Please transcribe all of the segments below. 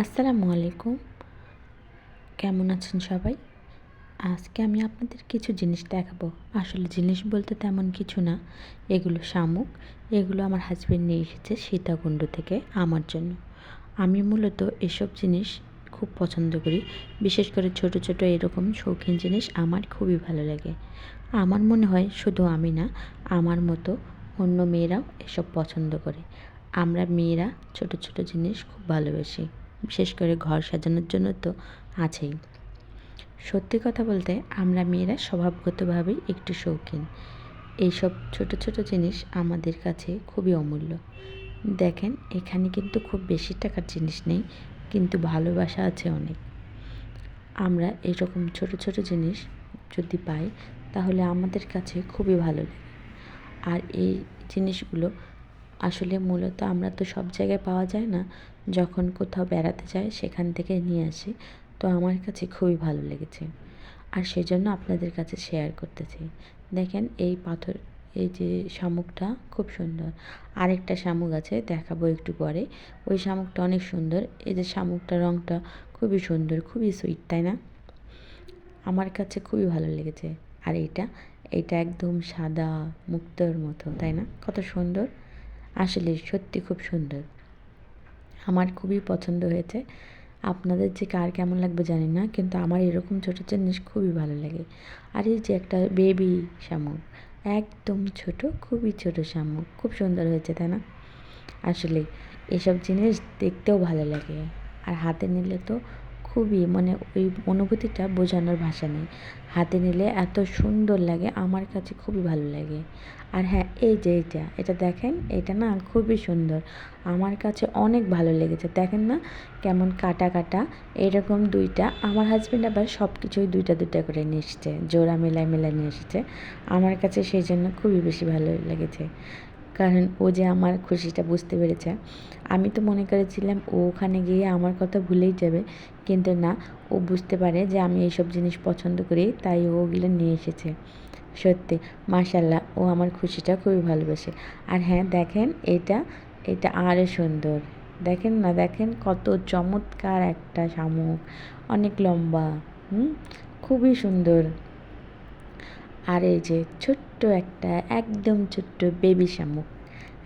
আসসালামু আলাইকুম। কেমন আছেন সবাই? আজকে আমি আপনাদের কিছু জিনিস দেখাবো। আসলে জিনিস বলতে তেমন কিছু না। এগুলো শামুক, এগুলো আমার হাজব্যান্ড নিয়ে এসেছে সীতাকুণ্ড থেকে আমার জন্য। আমি মূলত এসব জিনিস খুব পছন্দ করি। বিশেষ করে ছোট ছোট এরকম শৌখিন জিনিস আমার খুবই ভালো লাগে। আমার মনে হয় শুধু আমি না, আমার মতো অন্য মেয়েরাও এসব পছন্দ করে। আমরা মেয়েরা ছোট ছোট জিনিস খুব ভালোবাসি। বিশেষ করে ঘর সাজানোর জন্য তো আছেই। সত্যি কথা বলতে আমরা মেয়েরা স্বভাবগতভাবেই একটু শৌখিন। এইসব ছোট ছোট জিনিস আমাদের কাছে খুবই অমূল্য। দেখেন, এখানে কিন্তু খুব বেশি টাকার জিনিস নেই, কিন্তু ভালোবাসা আছে অনেক। আমরা এরকম ছোট ছোট জিনিস যদি পাই, তাহলে আমাদের কাছে খুবই ভালো লাগে। আর এই জিনিসগুলো আসলে মূলত আমরা তো সব জায়গায় পাওয়া যায় না, যখন কোথাও বেড়াতে যাই সেখান থেকে নিয়ে আসি। তো আমার কাছে খুবই ভালো লেগেছে। আর সেজন্য আপনাদের কাছে শেয়ার করতে চাই দেখেন এই পাথর, এই যে শামুকটা খুব সুন্দর। আরেকটা শামুক আছে, দেখাবো একটু পরে। ওই শামুকটা অনেক সুন্দর। এই যে শামুকটা রঙটা খুবই সুন্দর, খুবই সুইট তাই না? আমার কাছে খুবই ভালো লেগেছে। আর এইটা এটা একদম সাদা মুক্তর মতো, তাই না? কত সুন্দর। আসলে সত্যি খুব সুন্দর। আমার খুবই পছন্দ হয়েছে। আপনাদের যে কার কেমন লাগবে জানি না, কিন্তু আমার এরকম ছোটো জিনিস খুবই ভালো লাগে। আর এই যে একটা বেবি শামুক, একদম ছোট, খুবই ছোট শামুক, খুব সুন্দর হয়েছে, তাই না? আসলে এসব জিনিস দেখতেও ভালো লাগে। আর হাতে নিলে তো খুবই মানে ওই অনুভূতিটা বোঝানোর ভাষা নেই। হাতে নিলে এত সুন্দর লাগে, আমার কাছে খুবই ভালো লাগে। আর হ্যাঁ এই যে এইটা, এটা দেখেন, এটা না খুবই সুন্দর। আমার কাছে অনেক ভালো লেগেছে। দেখেন না কেমন কাটা কাটা, এরকম দুইটা। আমার হাজব্যান্ড আবার সব কিছুই দুইটা দুইটা করে নিয়ে এসেছে, জোড়া মেলায় মেলায় নিয়ে এসেছে। আমার কাছে সেই জন্য খুবই বেশি ভালো লেগেছে। কারণ ও যে আমার খুশিটা বুঝতে পেরেছে। আমি তো মনে করেছিলাম ও ওখানে গিয়ে আমার কথা ভুলেই যাবে। কিন্তু না, ও বুঝতে পারে যে আমি এইসব জিনিস পছন্দ করি, তাই ওগুলো নিয়ে এসেছে। সত্যি মাশাল্লাহ ও আমার খুশিটা খুবই ভালোবাসে। আর হ্যাঁ দেখেন, এটা এটা আরও সুন্দর। দেখেন না, দেখেন কত চমৎকার একটা শামুক। অনেক লম্বা, হুম? খুবই সুন্দর। আর এই যে ছোট্ট একটা, একদম ছোট্ট বেবি শামুক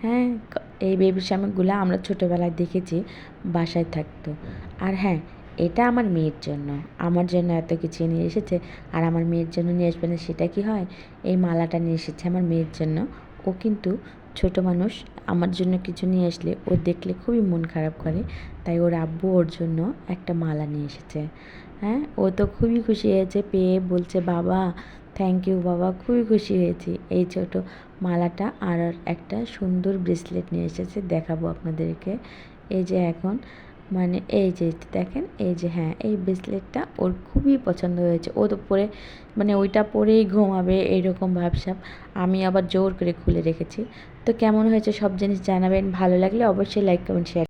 হ্যাঁ? এই বেবি শামুকগুলো আমরা ছোটোবেলায় দেখেছি, বাসায় থাকতো। আর হ্যাঁ এটা আমার মেয়ের জন্য। আমার জন্য এত কিছু নিয়ে এসেছে, আর আমার মেয়ের জন্য নিয়ে আসবে না, সেটা কি হয়? এই মালাটা নিয়ে এসেছে আমার মেয়ের জন্য। ও কিন্তু ছোট মানুষ, আমার জন্য কিছু নিয়ে আসলে ও দেখলে খুবই মন খারাপ করে। তাই ওর আব্বু ওর জন্য একটা মালা নিয়ে এসেছে হ্যাঁ? ও তো খুবই খুশি হয়েছে, পেয়ে বলছে, বাবা থ্যাংক ইউ বাবা। খুবই খুশি হয়েছি। এই ছোট মালাটা আর একটা সুন্দর ব্রেসলেট নিয়ে এসেছে, দেখাবো আপনাদেরকে। এই যে এখন মানে এই যে দেখেন, এই যে হ্যাঁ এই ব্রেসলেটটা ওর খুবই পছন্দ হয়েছে। ও তো পরে মানে ওইটা পরেই ঘুমাবে, এইরকম ভাবসাব। আমি আবার জোর করে খুলে রেখেছি। তো কেমন হয়েছে সব জিনিস জানাবেন। ভালো লাগলে অবশ্যই লাইক কমেন্ট শেয়ার